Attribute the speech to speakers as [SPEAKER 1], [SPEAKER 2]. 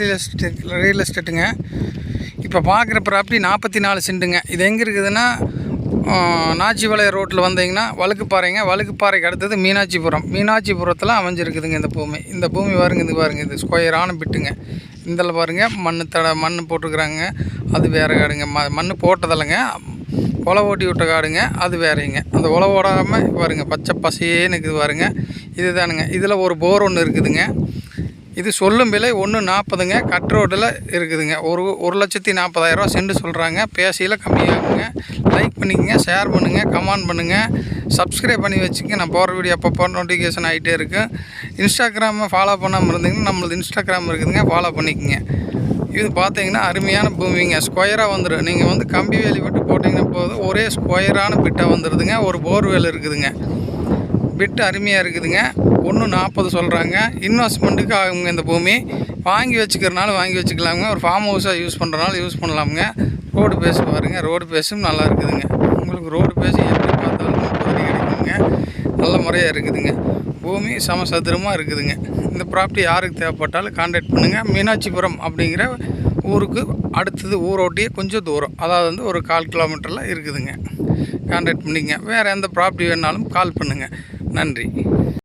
[SPEAKER 1] Real estate real எஸ்டேட்டுங்க இப்போ பார்க்குற property நாற்பத்தி நாலு சென்ட்டுங்க இது எங்கே இருக்குதுன்னா நாச்சிபாளையம் ரோட்டில் வந்தீங்கன்னா வழுக்குப்பாறைங்க வழுக்குப்பாறைக்கு அடுத்தது மீனாட்சிபுரம். மீனாட்சிபுரத்தில் அமைஞ்சிருக்குதுங்க இந்த பூமி. இந்த பூமி பாருங்க இது பாருங்க இது ஸ்கொயரான பிட்டுங்க. இதில் பாருங்க மண் தட மண் போட்டிருக்குறாங்க. அது வேறு காடுங்க. ம மண் போட்டதில்லைங்க. உழவு ஓட்டி விட்ட காடுங்க. அது வேறைங்க. அந்த உழவு ஓடாமல் பாருங்க பச்சை பசேன்னு இருக்குது பாருங்க. இதுதானுங்க. இதில் ஒரு போர் ஒன்று இருக்குதுங்க. இது சொல்லும் விலை ஒன்று நாற்பதுங்க. கட் ரோட்டில் இருக்குதுங்க. ஒரு ஒரு லட்சத்தி நாற்பதாயிரரூவா சென்று சொல்கிறாங்க பேசியில் கம்மியாகுங்க. லைக் பண்ணிக்கங்க ஷேர் பண்ணுங்கள் கமெண்ட் பண்ணுங்கள் சப்ஸ்கிரைப் பண்ணி வச்சுங்க. நான் போகிற வீடியோ அப்பப்போ நோட்டிஃபிகேஷன் ஆகிட்டே இருக்கும் இன்ஸ்டாகிராமை ஃபாலோ பண்ணாமல் இருந்தீங்கன்னா நம்மளது இன்ஸ்டாகிராம் இருக்குதுங்க. ஃபாலோ பண்ணிக்கங்க. இது பார்த்தீங்கன்னா அருமையான பூமிங்க. ஸ்கொயராக வந்துடும் நீங்கள் வந்து கம்பி வேலி விட்டு போட்டிங்கன்னா போதும் ஒரே ஸ்கொயரான பிட்டாக வந்துடுதுங்க ஒரு போர்வெல் இருக்குதுங்க. பிட்டு அருமையாக இருக்குதுங்க. ஒன்று நாற்பது சொல்கிறாங்க இன்வெஸ்ட்மெண்ட்டுக்கு ஆகுங்க இந்த பூமி. வாங்கி வச்சுக்கிறனால வாங்கி வச்சுக்கலாமுங்க. ஒரு ஃபார்ம் ஹவுஸாக யூஸ் பண்ணுறனால யூஸ் பண்ணலாமுங்க. ரோடு பேஸ் பாருங்க. ரோடு பேஸும் நல்லா இருக்குதுங்க. உங்களுக்கு ரோடு பேஸ் எப்படி பார்த்தாலும் முப்பது கிடைக்குங்க. நல்ல முறையாக இருக்குதுங்க. பூமி சமசதுரமாக இருக்குதுங்க. இந்த ப்ராப்பர்ட்டி யாருக்கு தேவைப்பட்டாலும் கான்டாக்ட் பண்ணுங்கள் மீனாட்சிபுரம் அப்படிங்கிற ஊருக்கு அடுத்தது ஊரோட்டியே கொஞ்சம் தூரம். அதாவது வந்து ஒரு கால் கிலோமீட்டரில் இருக்குதுங்க. கான்டாக்ட் பண்ணிங்க வேறு எந்த ப்ராப்பர்ட்டி வேணாலும் கால் பண்ணுங்கள் நன்றி.